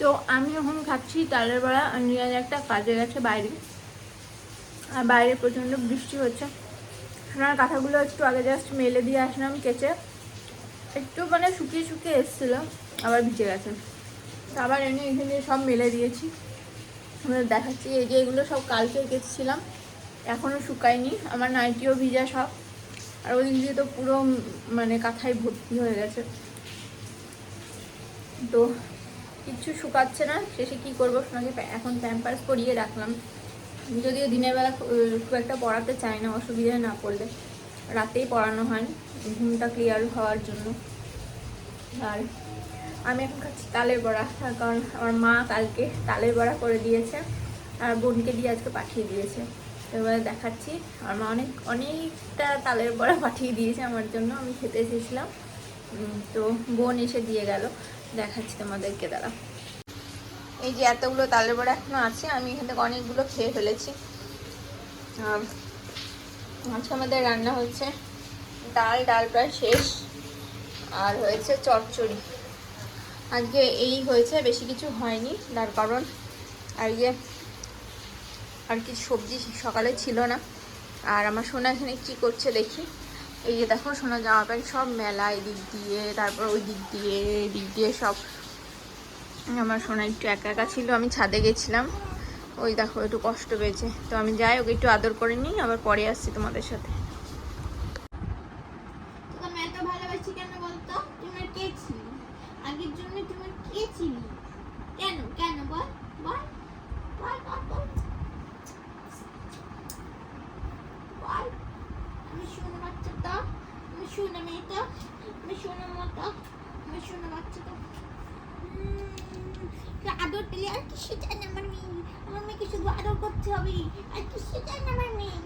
তো আমি এখন খাচ্ছি তালের আর নিরাজ একটা কাজে গেছে বাইরে। আর বাইরে প্রচণ্ড বৃষ্টি হচ্ছে। সোনার কাঁথাগুলো একটু আগে জাস্ট মেলে দিয়ে আসলাম কেচে। একটু মানে শুকিয়ে শুকিয়ে এসেছিল, আবার ভিজে গেছে। তো আবার এনে এখানে সব মেলে দিয়েছি। আপনাদের দেখাচ্ছি, এই যে এগুলো সব কালকে কেচেছিলাম এখনও শুকায়নি। আমার নাইটিও ভিজা সব। আর ওই দিয়ে তো পুরো মানে কাঁথায় ভর্তি হয়ে গেছে। তো কিচ্ছু শুকাচ্ছে না। শেষে কি করব সোনাকে এখন প্যাম্পার্স পরিয়ে রাখলাম। যদিও দিনের বেলা খুব একটা পড়াতে চাই না, অসুবিধা না পড়লে। রাতেই পড়ানো হয়, ঘুমটা ক্লিয়ার হওয়ার জন্য। আর আমি এখন খাচ্ছি তালের বড়া কারণ আমার মা কালকে তালের বড়া করে দিয়েছে, আর বোনকে দিয়ে আজকে পাঠিয়ে দিয়েছে। এবারে দেখাচ্ছি, আমার মা অনেক, অনেকটা তালের বড়া পাঠিয়ে দিয়েছে আমার জন্য, আমি খেতে এসেছিলাম। তো বোন এসে দিয়ে গেল। দেখাচ্ছি তোমাদেরকে দাঁড়া এই যে এতগুলো তালের বড়া এখনও আছে, আমি এখান থেকে অনেকগুলো খেয়ে ফেলেছি। আজকে আমাদের রান্না হচ্ছে ডাল ডাল প্রায় শেষ, আর হয়েছে চচ্চড়ি। আজকে এই হয়েছে, বেশি কিছু হয়নি, তার কারণ আর ইয়ে আর কিছু সবজি সকালে ছিল না। আর আমার সোনা এখানে কি করছে দেখি। এই যে দেখো সোনা জামা প্যান্ট সব মেলা এদিক দিয়ে, তারপর ওই দিক দিয়ে এই দিক দিয়ে সব। আমার সোনা একটু একা একা ছিল, আমি ছাদে গেছিলাম। ওই দেখো, একটু কষ্ট পেয়েছে। তো আমি যাই, ওকে একটু আদর করে নিই, আবার পরে আসছি তোমাদের সাথে। আগের জন্য কে কেন কেন বল বল বল বল বল বল আমি শোনো বাচ্চা তো শোনো মতো আমি শোনো বাচ্চা তো। উম, তো আদর পেলে আর কিছু চাই না আমার মেয়ে? আমার মেয়েকে শুধু আদর করতে হবে আর কিছু চাই না আমার মেয়ে?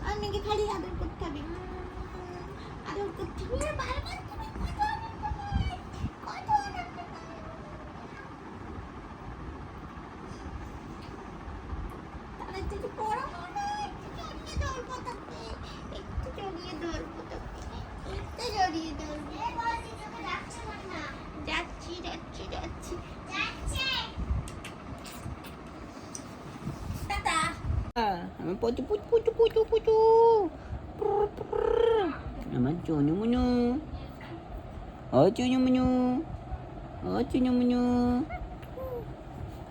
আমার মেয়েকে খালি আদর করতে হবে। আদর করতে হবে বারবার তুমি কত আদর করবে? কত আদর করবে? তাড়াতাড়ি পড়ো মনে, একটু জড়িয়ে ধরবো তোকে। একটু জড়িয়ে ধরবো তোকে। একটু জড়িয়ে ধরবো। যাচ্ছি যাচ্ছি যাচ্ছি টাটা আমার পচু পুচু পুচু পুচু পুচু পুরু, পুরু। আমার চুনু মুনু ও চুনু মুনু ও চুনু মুনু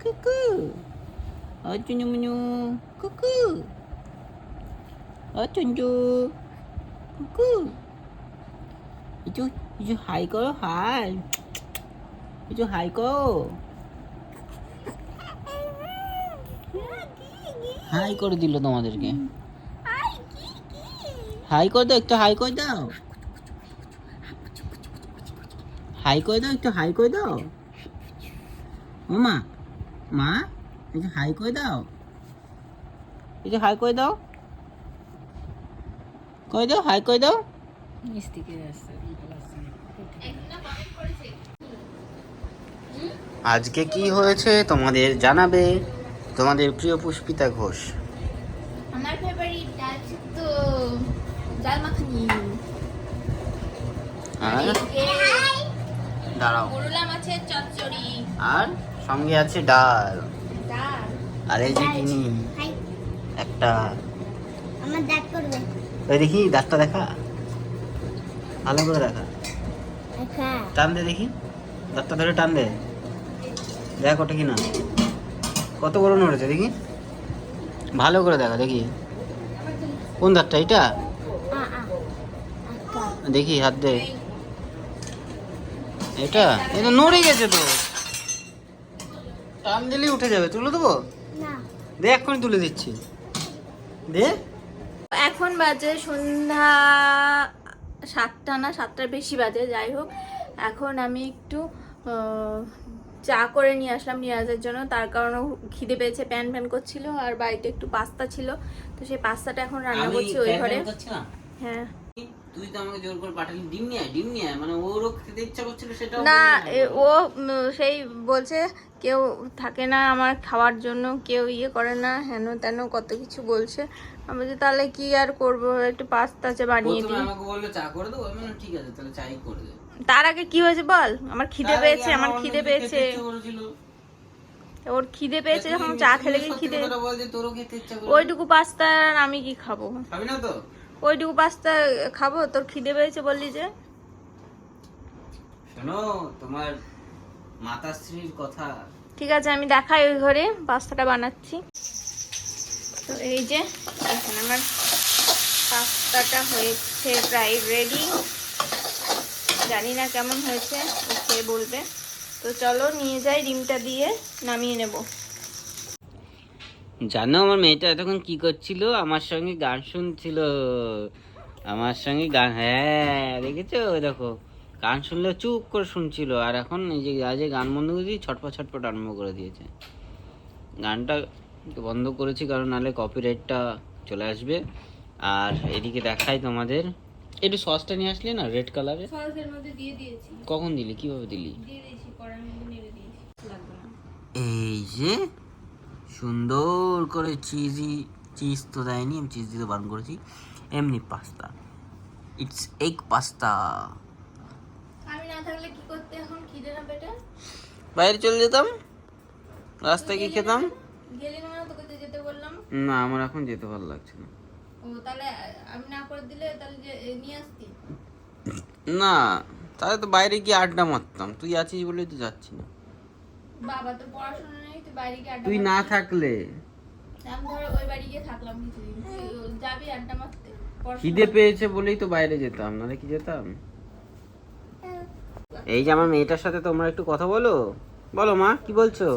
কুকু ও চুনু মুনু কুকু ও চুনচু কুকু ইচু ইচু হাই করো হাই ইচু হাই করো হাই করে দিল তোমাদেরকে। হাই করে দাও একটু হাই করে দাও। হাই করে দাও একটু হাই করে দাও। ও মা মা একটু হাই করে দাও। একটু হাই করে দাও। করে দাও হাই করে দাও। আজকে কি হয়েছে তোমাদের জানাবে? তোমাদের প্রিয় পুষ্পিতা ঘোষ। আমার ফেভারিট ডাল তো ডাল মাখানি। আর? দাঁড়াও। করলা মাছের চচ্চড়ি। আর সঙ্গে আছে ডাল। ডাল। আর এই যে কিনি একটা। আমার দাঁত করবে। ওই দেখি দাঁতটা দেখা। ভালো করে দেখা। টান দে দেখি। দাঁতটা ধরে টান দে। দেখ ওটা কি না কত বড় নড়েছে দেখি? ভালো করে দেখা দেখি। কোন ধারটা এটা দেখি হাত দে। এটা এটা নড়ে গেছে তো। টান দিলেই উঠে যাবে তুলে দেবো? না। দে এক্ষুনি তুলে দিচ্ছি। দে। এখন বাজে সন্ধ্যা সাতটা না সাতটার বেশি বাজে যাই হোক। এখন আমি একটু চা করে নিয়ে আসলাম নিরাজের জন্য। তার কারণে খিদে পেয়েছে প্যান প্যান করছিল আর বাড়িতে একটু পাস্তা ছিল। তো সেই পাস্তাটা এখন রান্না করছি ওই ঘরে। হ্যাঁ। তুই তো আমাকে জোর করে পাঠালি। ডিম নিয়ে ডিম নিয়ে মানে ওরও খেতে ইচ্ছা করছিল সেটাও না এ- ও সেই বলছে কেউ থাকে না আমার খাওয়ার জন্য কেউ ইয়ে করে না হেন তেন কত কিছু বলছে। আমি বলছি তাহলে কি আর করব? একটু পাস্তা বানিয়ে দিই। আমাকে বলল চা করে দেবো? ঠিক আছে তাহলে চাই করে দেবো। তার আগে কি হয়েছে বল? আমার খিদে পেয়েছে আমার খিদে পেয়েছে। ওর খিদে পেয়েছে যখন চা খেলে কি খিদে ওইটুকু পাস্তা আর আমি কি খাব? ওইটুকু পাস্তা খাব তোর খিদে পেয়েছে বললি যে। শোনো তোমার মাতাশ্রীর কথা। ঠিক আছে আমি দেখাই ওই ঘরে পাস্তাটা বানাচ্ছি। তো এই যে এখানে আমার পাস্তাটা হয়েছে প্রায় রেডি জানি না কেমন হয়েছে খেয়ে বলবে। তো চলো নিয়ে যাই ডিমটা দিয়ে, নামিয়ে নেব। জানো, আমার মেয়েটা এতক্ষণ কি করছিল? আমার সঙ্গে গান শুনছিল। আমার সঙ্গে গান হ্যাঁ দেখেছ? দেখো, গান শুনলে চুপ করে শুনছিল। আর এখন এই যে, আজ গান বন্ধ করে দিয়ে ছটপট ছটপট আরম্ভ করে দিয়েছে। গানটা বন্ধ করেছি, কারণ নাহলে কপিরাইটটা চলে আসবে। আর এদিকে দেখাই তোমাদের। একটু সসটা নিয়ে আসলে না রেড কালারে সসের মধ্যে দিয়ে দিয়েছি। কখন দিলি? কীভাবে দিলি? দিয়ে দিয়েছি কড়ার মধ্যে নেড়ে দিয়েছি লাগবে না। এই যে সুন্দর করে চিজি চিজ তো দেয়নি আমি চিজ দিতে বারণ করেছি। এমনি পাস্তা ইটস এগ পাস্তা আমি না থাকলে কি করতে এখন? খিদে না পেটে? বাইরে চলে যেতাম? রাস্তায় কি খেতাম? গেলি না মানে তোকে যেতে বললাম। না আমার এখন যেতে ভালো লাগছে না। ও তাহলে আমি না করে দিলে তাহলে নিয়ে আসতি? না তাহলে তো বাইরে গিয়ে আড্ডা মারতাম। তুই আছিস বলেই তো যাচ্ছি না। বাবা তোর পড়াশোনা নেই তুই বাইরে গিয়ে আড্ডা তুই না থাকলে। আমি ধরো ওই বাড়ি গিয়ে থাকলাম কিছুদিন। যাবি আড্ডা মারতে? খিদে পেয়েছে বলেই তো বাইরে যেতাম নাহলে কি যেতাম? এই যে আমার মেয়েটার সাথে তোমরা একটু কথা বলো। বলো মা কি বলছো?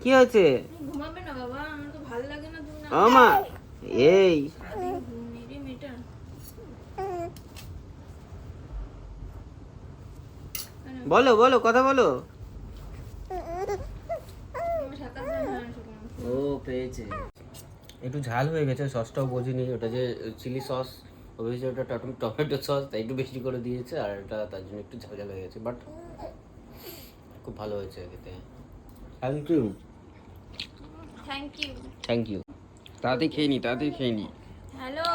কি হয়েছে? ঘুমাবে না বাবা আমার তো ভালো লাগে না তুমি না ও মা এই। বলো বলো কথা বলো। ও পেয়েছে। একটু ঝাল হয়ে গেছে সসটাও বোঝিনি। ওটা যে চিলি সস ভেবেছে ওটা টম- টমেটো সস তাই একটু বেশি করে দিয়েছে আর এটা তার জন্য একটু ঝাল ঝাল হয়ে গেছে। বাট খুব ভালো হয়েছে খেতে। Thank you thank you thank you তাড়াতাড়ি খেয়ে নি তাড়াতাড়ি খেয়ে নি। হ্যালো।